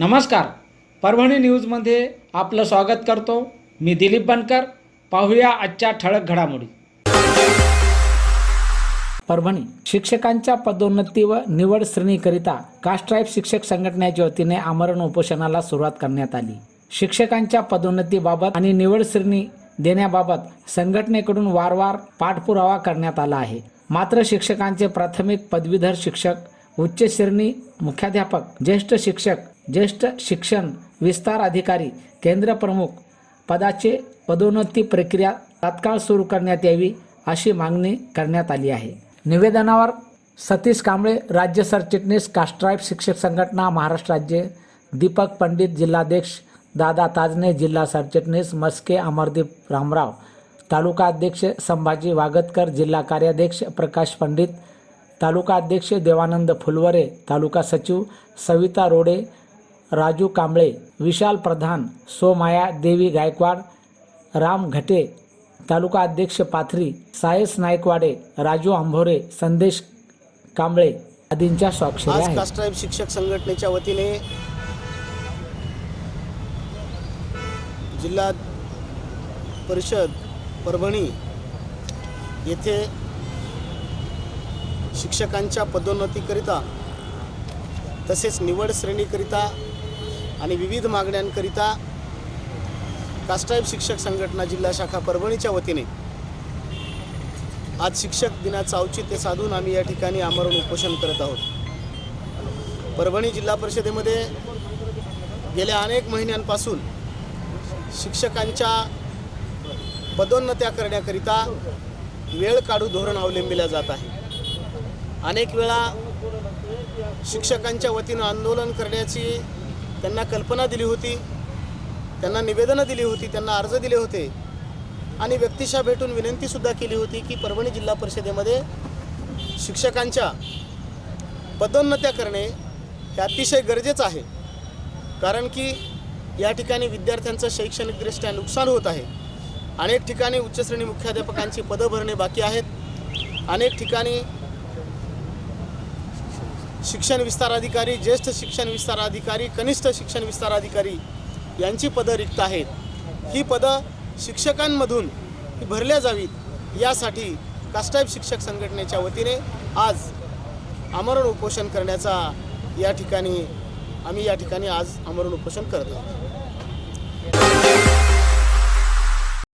नमस्कार. परभणी न्यूजमध्ये आपलं स्वागत करतो. मी दिलीप बनकर. पाहूया आजच्या ठळक घडामोडी. परभणी शिक्षकांच्या पदोन्नती व निवड श्रेणीकरिता कास्ट्राईब शिक्षक संघटनेच्या वतीने आमरण उपोषणाला सुरुवात करण्यात आली. शिक्षकांच्या पदोन्नतीबाबत आणि निवड श्रेणी देण्याबाबत संघटनेकडून वारंवार पाठपुरावा करण्यात आला आहे. मात्र शिक्षकांचे प्राथमिक पदवीधर शिक्षक उच्च श्रेणी मुख्याध्यापक ज्येष्ठ शिक्षक ज्येष्ठ शिक्षण विस्तार अधिकारी केंद्रप्रमुख पदाचे पदोन्नती प्रक्रिया तात्काळ सुरू करण्यात यावी अशी मागणी करण्यात आली आहे. निवेदनावर सतीश कांबळे राज्य सरचिटणीस कास्ट्राईब शिक्षक संघटना महाराष्ट्र राज्य दीपक पंडित जिल्हाध्यक्ष दादा ताजने जिल्हा सरचिटणीस मस्के अमरदीप रामराव तालुका अध्यक्ष संभाजी वागतकर जिल्हा कार्याध्यक्ष प्रकाश पंडित तालुका अध्यक्ष देवानंद फुलवरे तालुका सचिव सविता रोडे राजू कांबळे विशाल प्रधान सोमाया देवी गायकवाड राम घटे तालुका अध्यक्ष पाथरी सायस नायकवाडे राजू आंभोरे संदेश कांबळे आदींच्या आज कास्ट्राईब शिक्षक संघटनेच्या वतीने जिल्हा परिषद परभणी येथे शिक्षकांच्या पदोन्नतीकरिता तसेच निवड श्रेणीकरिता आणि विविध मागण्यांकरिता कास्टाईब शिक्षक संघटना जिल्हा शाखा परभणीच्या वतीने आज शिक्षक दिनाचं औचित्य साधून आम्ही या ठिकाणी आमरण उपोषण करत आहोत. परभणी जिल्हा परिषदेमध्ये गेल्या अनेक महिन्यांपासून शिक्षकांच्या पदोन्नत्या करण्याकरिता वेळ काढू धोरण अवलंबिलं जात आहे. अनेक वेळा शिक्षकांच्या वतीनं आंदोलन करण्याची त्यांना कल्पना दिली होती त्यांना निवेदनं दिली होती त्यांना अर्ज दिले होते. आणि व्यक्तिशा भेटून विनंतीसुद्धा केली होती की परभणी जिल्हा परिषदेमध्ये शिक्षकांच्या पदोन्नत्या करणे हे अतिशय गरजेचं आहे. कारण की या ठिकाणी विद्यार्थ्यांचं शैक्षणिकदृष्ट्या नुकसान होत आहे. अनेक ठिकाणी उच्चश्रेणी मुख्याध्यापकांची पदं भरणे बाकी आहेत. अनेक ठिकाणी शिक्षण विस्तार अधिकारी ज्येष्ठ शिक्षण विस्तार अधिकारी कनिष्ठ शिक्षण विस्तार अधिकारी यांची पदं रिक्त आहेत. ही पदं शिक्षकांमधून भरल्या जावीत यासाठी कास्टाईब शिक्षक संघटनेच्या वतीने आज आमरण उपोषण करण्याचा या ठिकाणी आम्ही या ठिकाणी आज आमरण उपोषण करत आहोत.